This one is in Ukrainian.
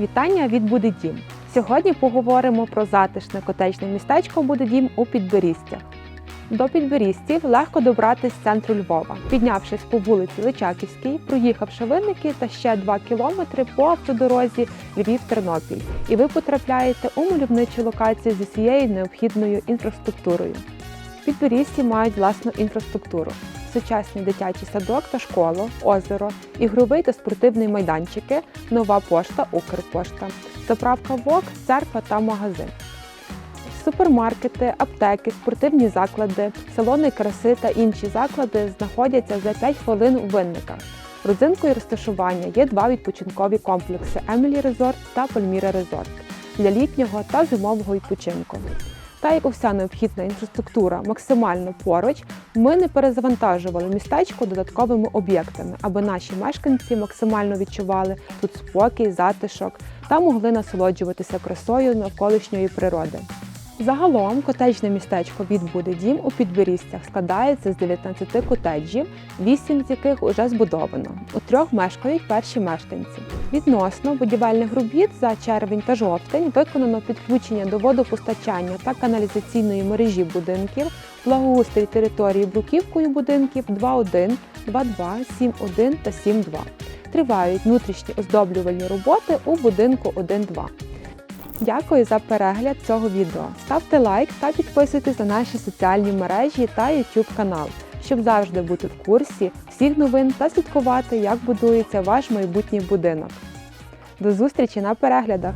Вітання від Будедім. Сьогодні поговоримо про затишне котечне містечко Будедім у Підберістях. До Підберістів легко добратися з центру Львова, піднявшись по вулиці Личаківській, проїхавши винники та ще 2 кілометри по автодорозі Львів-Тернопіль, і ви потрапляєте у мальовничу локацію з усією необхідною інфраструктурою. Підберісті мають власну інфраструктуру: сучасний дитячий садок та школу, озеро, ігровий та спортивний майданчики, нова пошта, Укрпошта, заправка ВОК, церква та магазин. Супермаркети, аптеки, спортивні заклади, салони краси та інші заклади знаходяться за 5 хвилин у винниках. Родзинкою розташування є два відпочинкові комплекси Емілі Резорт та Пальміра Резорт для літнього та зимового відпочинку. Та як уся необхідна інфраструктура максимально поруч, ми не перезавантажували містечко додатковими об'єктами, аби наші мешканці максимально відчували тут спокій, затишок та могли насолоджуватися красою навколишньої природи. Загалом котеджне містечко від Будедім у Підберістях складається з 19 котеджів, 8 з яких уже збудовано. У трьох мешкають перші мешканці. Відносно будівельних робіт за червень та жовтень виконано підключення до водопостачання та каналізаційної мережі будинків, благоустрій території бруківкою будинків 2.1, 2.2, 7.1 та 7.2. Тривають внутрішні оздоблювальні роботи у будинку 1.2. Дякую за перегляд цього відео. Ставте лайк та підписуйтесь на наші соціальні мережі та YouTube канал, щоб завжди бути в курсі всіх новин та слідкувати, як будується ваш майбутній будинок. До зустрічі на переглядах!